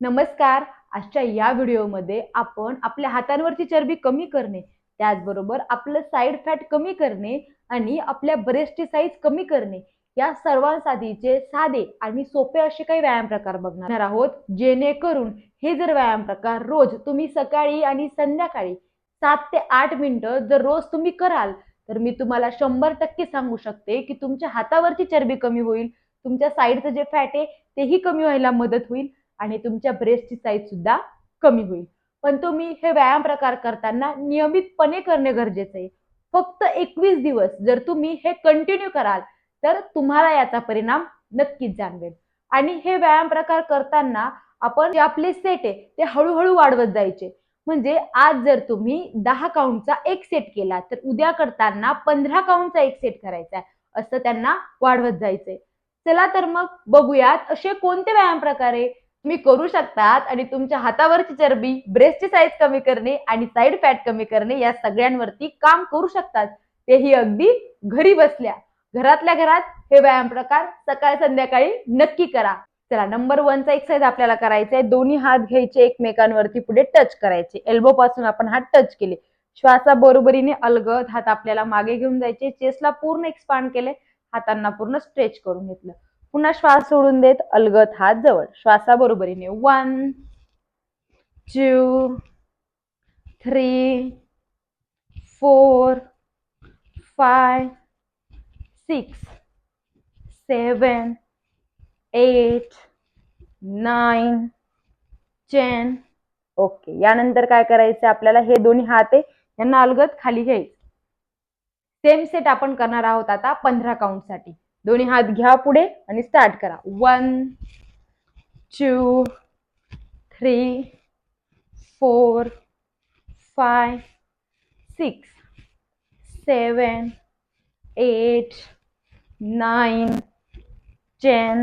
नमस्कार. आजच्या या व्हिडिओमध्ये आपण आपल्या हातांवरची चरबी कमी करणे त्याचबरोबर आपलं साईड फॅट कमी करणे आणि आपल्या ब्रेस्टची साईज कमी करणे. या सर्वांसाठीचे साधे आणि सोपे असे काही व्यायाम प्रकार बघणार आहोत जेणेकरून हे जर व्यायाम प्रकार रोज तुम्ही सकाळी आणि संध्याकाळी सात ते आठ मिनिटं जर रोज तुम्ही कराल तर मी तुम्हाला शंभर टक्के सांगू शकते की तुमच्या हातावरची चरबी कमी होईल तुमच्या साईडचं जे फॅट आहे तेही कमी व्हायला मदत होईल. आणि तुमच्या ब्रेस्टची साईज सुद्धा कमी होईल. पण तुम्ही हे व्यायाम प्रकार करताना नियमितपणे करणे गरजेचे आहे. फक्त एकवीस दिवस जर तुम्ही हे कंटिन्यू कराल तर तुम्हाला याचा परिणाम नक्कीच जाणवेल. आणि हे व्यायाम प्रकार करताना आपण जे आपले सेट आहे ते हळूहळू वाढवत जायचे. म्हणजे आज जर तुम्ही दहा काउंटचा एक सेट केला तर उद्या करताना पंधरा काउंटचा एक सेट करायचा आहे असं त्यांना वाढवत जायचंय. चला तर मग बघूयात असे कोणते व्यायाम प्रकार आहे? तुम्ही करू शकतात आणि तुमच्या हातावरची चरबी ब्रेस्टची साईज कमी करणे आणि साईड फॅट कमी करणे या सगळ्यांवरती काम करू शकतात. तेही अगदी घरी बसल्या. घरातल्या घरात हे व्यायाम प्रकार सकाळ संध्याकाळी नक्की करा. चला नंबर वनचा एक्सरसाइज आपल्याला करायचा आहे. दोन्ही हात घ्यायचे एकमेकांवरती पुढे टच करायचे. एल्बो पासून आपण हात टच केले. श्वासा बरोबरीने अलगद हात आपल्याला मागे घेऊन जायचे. चेस्टला पूर्ण एक्सपांड केले. हातांना पूर्ण स्ट्रेच करून घेतलं. पुन्हा श्वास सोडून देत अलगत हात जवळ. श्वासाबरोबरीने one two three four five six seven eight nine ten okay यानंतर काय करायचं? आपल्याला हे दोन्ही हात आहे यांना अलगत खाली घ्यायचं. सेम सेट आपण करणार आहोत आता पंधरा काउंटसाठी दोन्ही हात घ्या पुढे आणि स्टार्ट करा. One two three four five six seven eight nine ten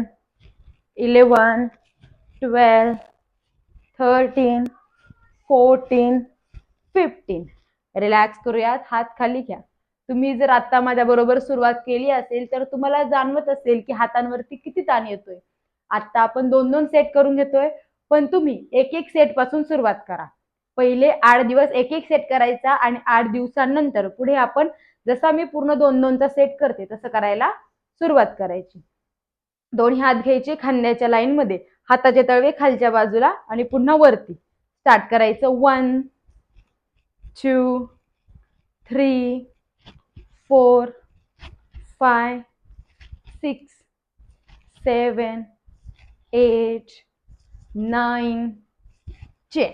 eleven twelve thirteen fourteen fifteen relax करूयात. हात खाली घ्या. तुम्ही जर आता माझ्याबरोबर सुरुवात केली असेल तर तुम्हाला जाणवत असेल की हातांवरती किती ताण येतोय. आता आपण दोन दोन सेट करून घेतोय पण तुम्ही एक एक सेटपासून सुरुवात करा. पहिले आठ दिवस एक एक सेट करायचा आणि आठ दिवसांनंतर पुढे आपण जसा मी पूर्ण दोन दोनचा सेट करते तसं करायला सुरुवात करायची. दोन्ही हात घ्यायचे खांद्याच्या लाईन मध्ये हाताचे तळवे खालच्या बाजूला आणि पुन्हा वरती. स्टार्ट करायचं one two three four five six seven eight nine ten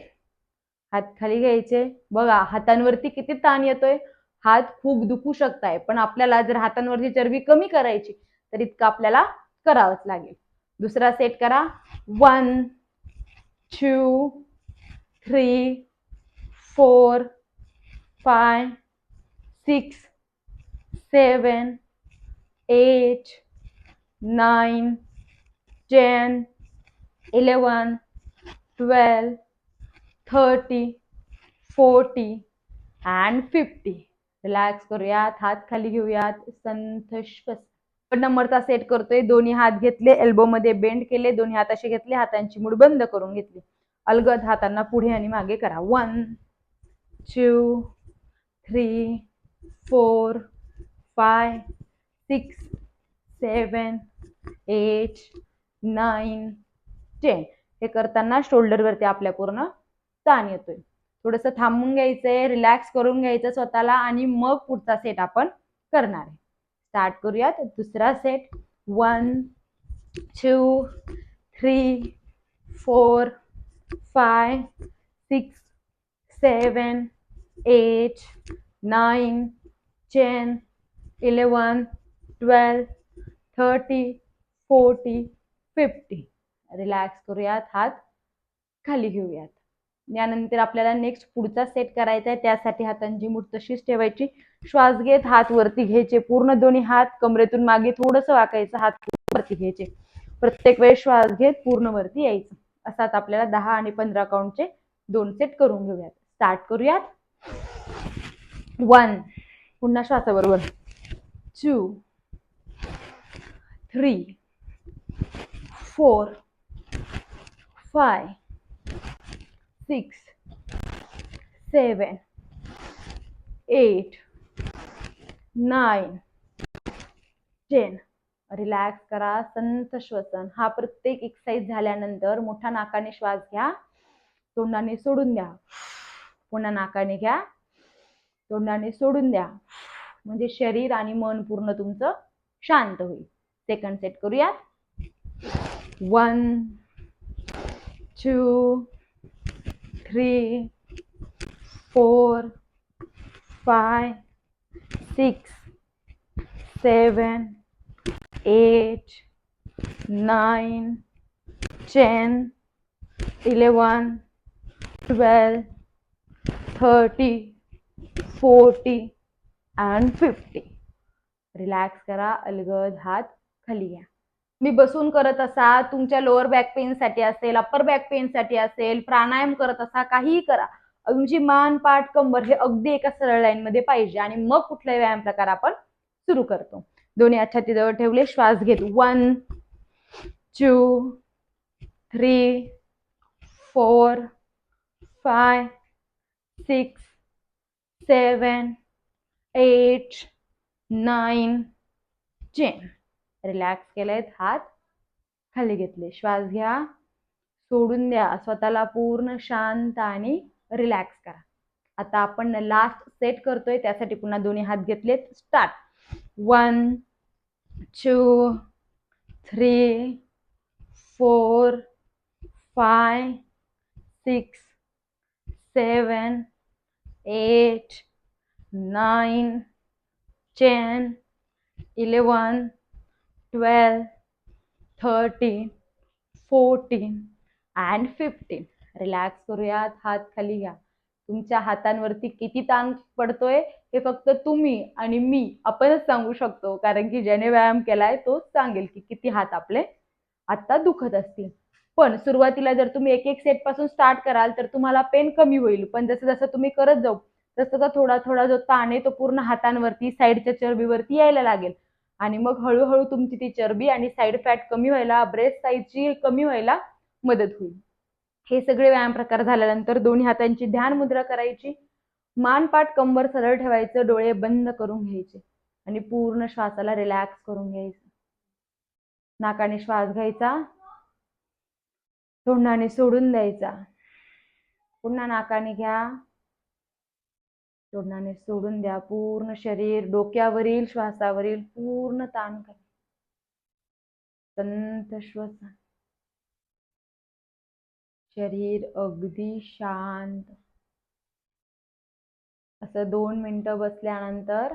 हात खाली घ्यायचे. बघा हातांवरती किती ताण येतोय. हात खूप दुखू शकताय पण आपल्याला जर हातांवरची चरबी कमी करायची तर इतकं आपल्याला करावंच लागेल. दुसरा सेट करा. One two three four five six seven eight, nine ten, eleven twelve, thirty forty and fifty relax करूयात हात खाली घेऊयात. संथ श्वस नंबरचा सेट करतोय. दोन्ही हात घेतले एल्बो मध्ये बेंड केले दोन्ही हात असे घेतले हातांची मूड बंद करून घेतली. अलगद हातांना पुढे आणि मागे करा. One two three four five six seven eight, nine ten. हे करताना शोल्डरवरती आपल्या पूर्ण ताण येतोय. थोडंसं थांबून घ्यायचंय रिलॅक्स करून घ्यायचं स्वतःला आणि मग पुढचा सेट आपण करणार आहे. स्टार्ट करूयात. दुसरा set one two three four five six seven eight nine ten eleven twelve thirty forty fifty. Relax करूयात हात खाली घेऊयात. यानंतर आपल्याला नेक्स्ट पुढचा सेट करायचा आहे. त्यासाठी हातांची मूठ तशीच ठेवायची. श्वास घेत हात वरती घ्यायचे. पूर्ण दोन्ही हात कमरेतून मागे थोडंसं वाकायचं. हात वरती घ्यायचे. प्रत्येक वेळेस श्वास घेत पूर्ण वरती यायचं. असाच आपल्याला दहा आणि पंधरा काउंटचे दोन सेट करून घेऊयात. स्टार्ट करूयात. वन पुन्हा श्वासाबरोबर. Two three four five six seven eight nine ten. Relax करा संत श्वसन. हा प्रत्येक एक्सरसाइज झाल्यानंतर मोठा नाकाने श्वास घ्या. तोंडाने सोडून द्या. पुन्हा नाकाने घ्या. तोंडाने सोडून द्या. म्हणजे शरीर आणि मन पूर्ण तुमचं शांत होईल. सेकंड सेट करूयात. One two three four five six seven eight nine ten eleven twelve thirty forty and fifty relax करा अलगद हात खाली घ्या. मी बसून करत असा तुमच्या लोअर बॅक पेनसाठी असेल अप्पर बॅक पेनसाठी असेल प्राणायाम करत असा काहीही करा. तुमची मान पाठ कंबर हे अगदी एका सरळ लाईनमध्ये पाहिजे आणि मग कुठलाही व्यायाम प्रकार आपण सुरू करतो. दोन्ही अच्छातीजवळ ठेवले श्वास घेत. One two three four five six seven eight nine ten relax केलेत हात खाली घेतले. श्वास घ्या सोडून द्या. स्वतःला पूर्ण शांत आणि रिलॅक्स करा. आता आपण लास्ट सेट करतोय त्यासाठी पुन्हा दोन्ही हात घेतलेत. Start one two three four five six seven eight nine ten, eleven twelve, thirteen fourteen and fifteen relax करूयात हात खाली घ्या. तुमच्या हातांवरती किती ताण पडतोय हे फक्त तुम्ही आणि मी आपणच सांगू शकतो. कारण की ज्याने व्यायाम केलाय तोच सांगेल की किती हात आपले आत्ता दुखत असतील. पण सुरुवातीला जर तुम्ही एक एक सेटपासून स्टार्ट कराल तर तुम्हाला पेन कमी होईल. पण जसं जसं तुम्ही करत जाऊ तस तसा थोडा थोडा जो ताण आहे तो पूर्ण हातांवरती साईडच्या चरबीवरती यायला लागेल. आणि मग हळूहळू तुमची ती चरबी आणि साईड फॅट कमी व्हायला ब्रेस्ट साईजची कमी व्हायला मदत होईल. हे सगळे व्यायाम प्रकार झाल्यानंतर दोन्ही हातांची ध्यान मुद्रा करायची. मानपाट कंबर सरळ ठेवायचं डोळे बंद करून घ्यायचे. आणि पूर्ण श्वासाला रिलॅक्स करून घ्यायचं. नाकाने श्वास घ्यायचा. तोंडाने सोडून द्यायचा. पुन्हा नाकाने घ्या. तोडणाने सोडून द्या. पूर्ण शरीर डोक्यावरील श्वासावरील पूर्ण ताण करा. संत श्वसन. शरीर अगदी शांत. असं दोन मिनटं बसल्यानंतर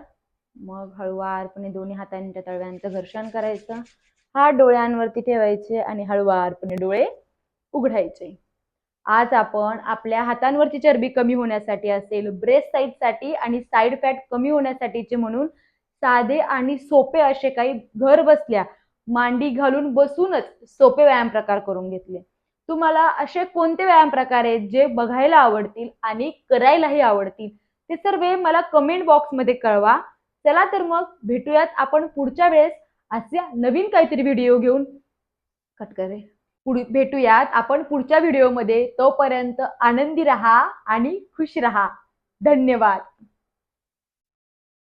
मग हळुवारपणे दोन्ही हातांच्या तळव्यांचं घर्षण करायचं. हात डोळ्यांवरती ठेवायचे आणि हळुवारपणे डोळे उघडायचे. आज आपण आपल्या हातांवरची चरबी कमी होण्यासाठी असेल ब्रेस्ट साईजसाठी आणि साईड फॅट कमी होण्यासाठीचे म्हणून साधे आणि सोपे असे काही घर बसल्या मांडी घालून बसूनच सोपे व्यायाम प्रकार करून घेतले. तुम्हाला असे कोणते व्यायाम प्रकार आहेत जे बघायला आवडतील आणि करायलाही आवडतील ते सर्व मला कमेंट बॉक्समध्ये कळवा. चला तर मग भेटूयात आपण पुढच्या वेळेस अशा नवीन काहीतरी व्हिडिओ घेऊन. कट करे पुढे भेटूयात. आपण पुढच्या व्हिडिओमध्ये. तोपर्यंत आनंदी रहा आणि खुश रहा. धन्यवाद.